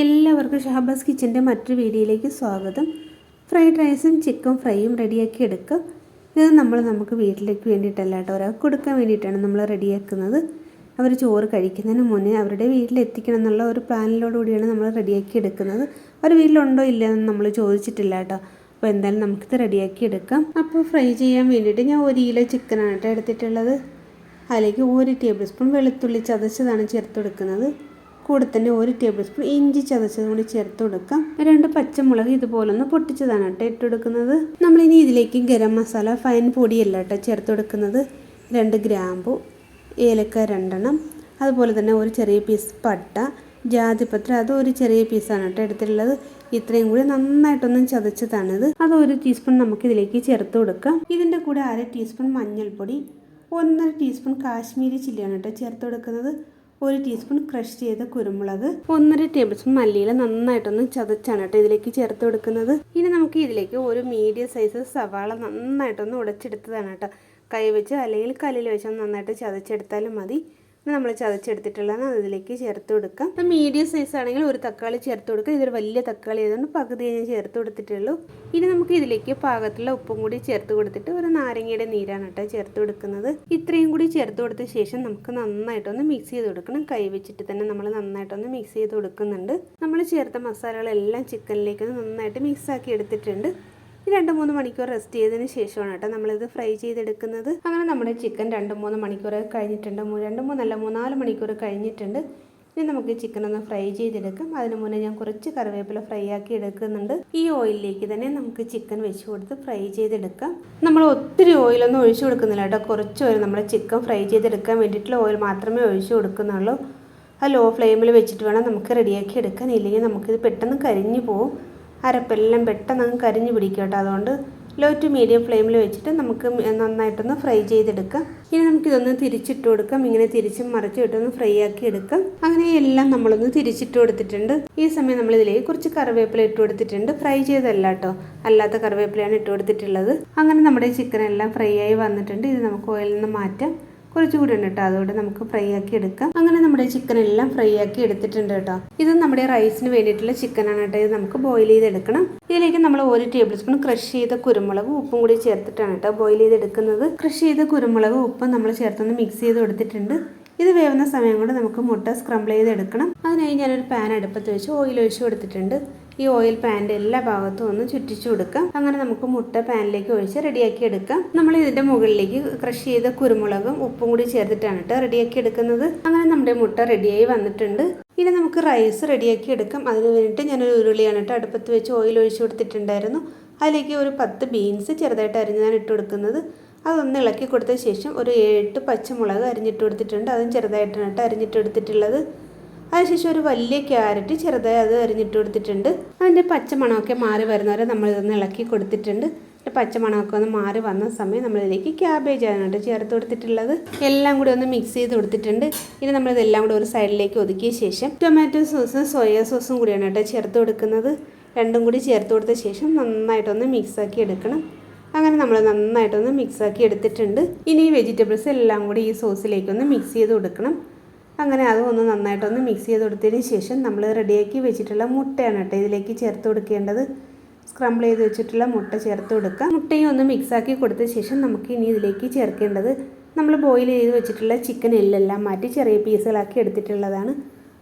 എല്ലാവർക്കും ഷഹബാസ് കിച്ചന്റെ മറ്റൊരു വീഡിയോയിലേക്ക് സ്വാഗതം. ഫ്രൈഡ് റൈസും ചിക്കൻ ഫ്രൈയും റെഡിയാക്കി എടുക്കാം ഇത് നമ്മൾ നമുക്ക് വീട്ടിലേക്ക് വേണ്ടിയിട്ടല്ല കേട്ടോ ഒരാൾക്ക് കൊടുക്കാൻ വേണ്ടിയിട്ടാണ് നമ്മൾ റെഡിയാക്കുന്നത്. അവർ ചോറ് കഴിക്കുന്നതിന് മുന്നേ അവരുടെ വീട്ടിലെത്തിക്കണം എന്നുള്ള ഒരു പ്ലാനിലോടുകൂടിയാണ് നമ്മൾ റെഡിയാക്കി എടുക്കുന്നത്. അവർ വീട്ടിലുണ്ടോ ഇല്ല എന്ന് നമ്മൾ ചോദിച്ചിട്ടില്ല കേട്ടോ. അപ്പോൾ എന്തായാലും നമുക്കിത് റെഡിയാക്കി എടുക്കാം. അപ്പോൾ ഫ്രൈ ചെയ്യാൻ വേണ്ടിയിട്ട് ഞാൻ ഒരു കിലോ ചിക്കനാണ് കേട്ടോ എടുത്തിട്ടുള്ളത്. അതിലേക്ക് ഒരു ടേബിൾ സ്പൂൺ വെളുത്തുള്ളി ചതച്ചതാണ് ചേർത്ത് കൊടുക്കുന്നത് കൂടെ തന്നെ ഒരു ടേബിൾ സ്പൂൺ ഇഞ്ചി ചതച്ചത് കൂടി ചേർത്ത് കൊടുക്കാം. രണ്ട് പച്ചമുളക് ഇതുപോലെ ഒന്ന് പൊട്ടിച്ചതാണ് കേട്ടോ ഇട്ട് കൊടുക്കുന്നത്. നമ്മളിനി ഇതിലേക്ക് ഗരം മസാല ഫൈൻ പൊടിയല്ല കേട്ടോ ചേർത്ത് കൊടുക്കുന്നത് രണ്ട് ഗ്രാമ്പു ഏലക്ക രണ്ടെണ്ണം അതുപോലെ തന്നെ ഒരു ചെറിയ പീസ് പട്ട ജാതിപത്രം അത് ഒരു ചെറിയ പീസാണ് കേട്ടോ എടുത്തിട്ടുള്ളത്. ഇത്രയും കൂടി നന്നായിട്ടൊന്നും ചതച്ചതാണിത് അത് ഒരു ടീസ്പൂൺ നമുക്ക് ഇതിലേക്ക് ചേർത്ത് കൊടുക്കാം. ഇതിന്റെ കൂടെ അര ടീസ്പൂൺ മഞ്ഞൾപ്പൊടി ഒന്നര ടീസ്പൂൺ കാശ്മീരി ചില്ലിയാണ് കേട്ടോ ചേർത്ത് കൊടുക്കുന്നത്. ഒരു ടീസ്പൂൺ ക്രഷ് ചെയ്ത കുരുമുളക് ഒന്നര ടേബിൾ സ്പൂൺ മല്ലിയില നന്നായിട്ടൊന്ന് ചതച്ചാണ് കേട്ടോ ഇതിലേക്ക് ചേർത്ത് കൊടുക്കുന്നത്. ഇനി നമുക്ക് ഇതിലേക്ക് ഒരു മീഡിയം സൈസ് സവാള നന്നായിട്ടൊന്ന് ഉടച്ചെടുത്തതാണ് കേട്ടോ. കൈ വെച്ച് അല്ലെങ്കിൽ കല്ലിൽ വെച്ച് നന്നായിട്ട് ചതച്ചെടുത്താലും മതി. നമ്മൾ ചതച്ചെടുത്തിട്ടുള്ളതാണ്. അതിലേക്ക് ചേർത്ത് കൊടുക്കാം. ഇപ്പം മീഡിയം സൈസ് ആണെങ്കിൽ ഒരു തക്കാളി ചേർത്ത് കൊടുക്കുക ഇതൊരു വലിയ തക്കാളി ആയതുകൊണ്ട് പകുതി ഞാൻ ചേർത്ത് കൊടുത്തിട്ടുള്ളൂ. ഇനി നമുക്ക് ഇതിലേക്ക് പാകത്തിലുള്ള ഉപ്പും കൂടി ചേർത്ത് കൊടുത്തിട്ട് ഒരു നാരങ്ങയുടെ നീരാണ് കേട്ടോ ചേർത്ത് കൊടുക്കുന്നത്. ഇത്രയും കൂടി ചേർത്ത് കൊടുത്ത ശേഷം നമുക്ക് നന്നായിട്ടൊന്ന് മിക്സ് ചെയ്ത് കൊടുക്കണം. കൈ വെച്ചിട്ട് തന്നെ നമ്മൾ നന്നായിട്ടൊന്ന് മിക്സ് ചെയ്ത് കൊടുക്കുന്നുണ്ട്. നമ്മൾ ചേർത്ത മസാലകളെല്ലാം ചിക്കനിലേക്ക് നന്നായിട്ട് മിക്സ് ആക്കി എടുത്തിട്ടുണ്ട്. രണ്ട് മൂന്ന് മണിക്കൂർ റെസ്റ്റ് ചെയ്തതിന് ശേഷമാണ് കേട്ടോ നമ്മളിത് ഫ്രൈ ചെയ്തെടുക്കുന്നത്. അങ്ങനെ നമ്മുടെ ചിക്കൻ രണ്ട് മൂന്ന് മണിക്കൂർ കഴിഞ്ഞിട്ടുണ്ട്. രണ്ട് മൂന്നല്ല മൂന്നാൽ മണിക്കൂർ കഴിഞ്ഞിട്ടുണ്ട്. ഇനി നമുക്ക് ചിക്കൻ ഒന്ന് ഫ്രൈ ചെയ്തെടുക്കാം. അതിന് മുന്നേ ഞാൻ കുറച്ച് കറിവേപ്പില ഫ്രൈ ആക്കി എടുക്കുന്നുണ്ട്. ഈ ഓയിലിലേക്ക് തന്നെ നമുക്ക് ചിക്കൻ വെച്ച് കൊടുത്ത് ഫ്രൈ ചെയ്തെടുക്കാം. നമ്മൾ ഒത്തിരി ഓയിലൊന്നും ഒഴിച്ചു കൊടുക്കുന്നില്ല കേട്ടോ. കുറച്ച് ഓയിൽ നമ്മുടെ ചിക്കൻ ഫ്രൈ ചെയ്തെടുക്കാൻ വേണ്ടിയിട്ടുള്ള ഓയിൽ മാത്രമേ ഒഴിച്ചു കൊടുക്കുന്നുള്ളൂ. ആ ലോ ഫ്ലെയിമിൽ വെച്ചിട്ട് വേണം നമുക്ക് റെഡിയാക്കി എടുക്കാൻ. ഇല്ലെങ്കിൽ നമുക്കിത് പെട്ടെന്ന് കരിഞ്ഞു പോകും അരപ്പെല്ലാം പെട്ടെന്ന് അങ്ങ് കരിഞ്ഞു പിടിക്കും കേട്ടോ. അതുകൊണ്ട് ലോ ടു മീഡിയം ഫ്ലെയിമിൽ വെച്ചിട്ട് നമുക്ക് നന്നായിട്ടൊന്ന് ഫ്രൈ ചെയ്തെടുക്കാം. ഇനി നമുക്കിതൊന്ന് തിരിച്ചിട്ട് കൊടുക്കാം. ഇങ്ങനെ തിരിച്ചും മറിച്ചും ഇട്ടൊന്ന് ഫ്രൈ ആക്കി എടുക്കാം. അങ്ങനെ എല്ലാം നമ്മളൊന്ന് തിരിച്ചിട്ട് കൊടുത്തിട്ടുണ്ട്. ഈ സമയം നമ്മൾ ഇതിലേക്ക് കുറച്ച് കറിവേപ്പില ഇട്ട് കൊടുത്തിട്ടുണ്ട്. ഫ്രൈ ചെയ്തല്ല കേട്ടോ. അല്ലാത്ത കറിവേപ്പിലയാണ് ഇട്ട് കൊടുത്തിട്ടുള്ളത്. അങ്ങനെ നമ്മുടെ ചിക്കൻ എല്ലാം ഫ്രൈ ആയി വന്നിട്ടുണ്ട്. ഇത് നമുക്ക് ഓയിലിൽ നിന്ന് മാറ്റാം. കുറച്ചുകൂടി ഉണ്ട് കേട്ടോ. അതുകൊണ്ട് നമുക്ക് ഫ്രൈ ആക്കി എടുക്കാം. അങ്ങനെ നമ്മുടെ ചിക്കൻ എല്ലാം ഫ്രൈ ആക്കി എടുത്തിട്ടുണ്ട് കേട്ടോ. ഇത് നമ്മുടെ റൈസിന് വേണ്ടിയിട്ടുള്ള ചിക്കനാണ് കേട്ടോ. ഇത് നമുക്ക് ബോയിൽ ചെയ്തെടുക്കണം. ഇതിലേക്ക് നമ്മൾ ഒരു ടേബിൾ സ്പൂൺ ക്രഷ് ചെയ്ത കുരുമുളക് ഉപ്പും കൂടി ചേർത്തിട്ടാണ് കേട്ടോ ബോയിൽ ചെയ്തെടുക്കുന്നത്. ക്രഷ് ചെയ്ത കുരുമുളക് ഉപ്പും നമ്മൾ ചേർത്തൊന്ന് മിക്സ് ചെയ്ത് കൊടുത്തിട്ടുണ്ട്. ഇത് വേവുന്ന സമയം കൊണ്ട് നമുക്ക് മുട്ട സ്ക്രംബിൾ ചെയ്തെടുക്കണം. അതിനായി ഞാനൊരു പാൻ അടുപ്പത്ത് വെച്ച് ഓയിൽ ഒഴിച്ച് കൊടുത്തിട്ടുണ്ട്. ഈ ഓയിൽ പാന്റെ എല്ലാ ഭാഗത്തും ഒന്ന് ചുറ്റിച്ചു കൊടുക്കാം. അങ്ങനെ നമുക്ക് മുട്ട പാനിലേക്ക് ഒഴിച്ച് റെഡിയാക്കി എടുക്കാം. നമ്മൾ ഇതിന്റെ മുകളിലേക്ക് ക്രഷ് ചെയ്ത കുരുമുളകും ഉപ്പും കൂടി ചേർത്തിട്ടാണ് കേട്ടോ റെഡിയാക്കി എടുക്കുന്നത്. അങ്ങനെ നമ്മുടെ മുട്ട റെഡിയായി വന്നിട്ടുണ്ട്. ഇനി നമുക്ക് റൈസ് റെഡിയാക്കി എടുക്കാം. അതിന് വേണ്ടിയിട്ട് ഞാനൊരു ഉരുളിയാണ് കേട്ടോ അടുപ്പത്ത് വെച്ച് ഓയിൽ ഒഴിച്ചു കൊടുത്തിട്ടുണ്ടായിരുന്നു. അതിലേക്ക് ഒരു പത്ത് ബീൻസ് ചെറുതായിട്ട് അരിഞ്ഞാണ് ഇട്ട് കൊടുക്കുന്നത്. അതൊന്ന് ഇളക്കി കൊടുത്ത ശേഷം ഒരു എട്ട് പച്ചമുളക് അരിഞ്ഞിട്ട് കൊടുത്തിട്ടുണ്ട്. അതും ചെറുതായിട്ടാണ് കേട്ടോ അരിഞ്ഞിട്ട് എടുത്തിട്ടുള്ളത് അതിനുശേഷം ഒരു വലിയ ക്യാരറ്റ് ചെറുതായി അത് അരിഞ്ഞിട്ട് കൊടുത്തിട്ടുണ്ട്. അതിന്റെ പച്ചമണമൊക്കെ മാറി വരുന്നവരെ നമ്മളിതൊന്ന് ഇളക്കി കൊടുത്തിട്ടുണ്ട്. പച്ചമണമൊക്കെ ഒന്ന് മാറി വന്ന സമയം നമ്മളിതിലേക്ക് ക്യാബേജ് ആണ് ചേർത്ത് കൊടുത്തിട്ടുള്ളത്. എല്ലാം കൂടി ഒന്ന് മിക്സ് ചെയ്ത് കൊടുത്തിട്ടുണ്ട്. ഇനി നമ്മളിതെല്ലാം കൂടി ഒരു സൈഡിലേക്ക് ഒതുക്കിയ ശേഷം ടൊമാറ്റോ സോസും സോയ സോസും കൂടിയാണ് കേട്ടോ ചേർത്ത് കൊടുക്കുന്നത്. രണ്ടും കൂടി ചേർത്ത് കൊടുത്ത ശേഷം നന്നായിട്ടൊന്ന് മിക്സാക്കി എടുക്കണം. അങ്ങനെ നമ്മൾ നന്നായിട്ടൊന്ന് മിക്സാക്കി എടുത്തിട്ടുണ്ട്. ഇനി ഈ വെജിറ്റബിൾസ് എല്ലാം കൂടി ഈ സോസിലേക്കൊന്ന് മിക്സ് ചെയ്ത് കൊടുക്കണം. അങ്ങനെ അതും ഒന്ന് നന്നായിട്ടൊന്ന് മിക്സ് ചെയ്ത് കൊടുത്തതിന് ശേഷം നമ്മൾ റെഡിയാക്കി വെച്ചിട്ടുള്ള മുട്ടയാണ് കേട്ടോ ഇതിലേക്ക് ചേർത്ത് കൊടുക്കേണ്ടത്. സ്ക്രംബിൾ ചെയ്ത് വെച്ചിട്ടുള്ള മുട്ട ചേർത്ത് കൊടുക്കുക. മുട്ടയും ഒന്ന് മിക്സാക്കി കൊടുത്ത ശേഷം നമുക്ക് ഇനി ഇതിലേക്ക് ചേർക്കേണ്ടത് നമ്മൾ ബോയിൽ ചെയ്ത് വെച്ചിട്ടുള്ള ചിക്കൻ എല്ലെല്ലാം മാറ്റി ചെറിയ പീസുകളാക്കി എടുത്തിട്ടുള്ളതാണ്.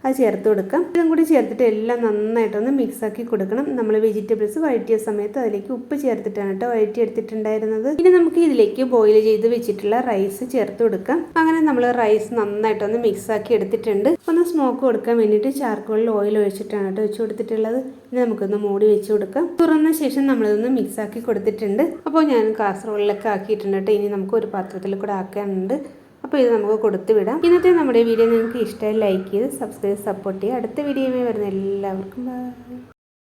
അത് ചേർത്ത് കൊടുക്കാം. ഇതും കൂടി ചേർത്തിട്ട് എല്ലാം നന്നായിട്ടൊന്ന് മിക്സാക്കി കൊടുക്കണം. നമ്മൾ വെജിറ്റബിൾസ് വഴറ്റിയ സമയത്ത് അതിലേക്ക് ഉപ്പ് ചേർത്തിട്ടാണ് കേട്ടോ വഴറ്റി എടുത്തിട്ടുണ്ടായിരുന്നത്. ഇനി നമുക്ക് ഇതിലേക്ക് ബോയിൽ ചെയ്ത് വെച്ചിട്ടുള്ള റൈസ് ചേർത്ത് കൊടുക്കാം. അങ്ങനെ നമ്മൾ റൈസ് നന്നായിട്ടൊന്ന് മിക്സാക്കി എടുത്തിട്ടുണ്ട്. ഒന്ന് സ്മോക്ക് കൊടുക്കാൻ വേണ്ടിയിട്ട് ചാർക്കോളിൽ ഓയിൽ ഒഴിച്ചിട്ടാണ് കേട്ടോ വെച്ച് കൊടുത്തിട്ടുള്ളത്. ഇനി നമുക്കൊന്ന് മൂടി വെച്ച് കൊടുക്കാം. തുറന്ന ശേഷം നമ്മളിതൊന്ന് മിക്സാക്കി കൊടുത്തിട്ടുണ്ട്. അപ്പോൾ ഞാൻ കാസറോളിലൊക്കെ ആക്കിയിട്ടുണ്ട് കേട്ടോ ഇനി നമുക്ക് ഒരു പാത്രത്തിൽ കൂടെ ആക്കാനുണ്ട്. അപ്പോൾ ഇത് നമുക്ക് കൊടുത്തു വിടാം. ഇന്നത്തെ നമ്മുടെ വീഡിയോ നിങ്ങൾക്ക് ഇഷ്ടമായി ലൈക്ക് ചെയ്ത് സബ്സ്ക്രൈബ് സപ്പോർട്ട് ചെയ്യുക അടുത്ത വീഡിയോയുമായി വരുന്ന എല്ലാവർക്കും ബൈ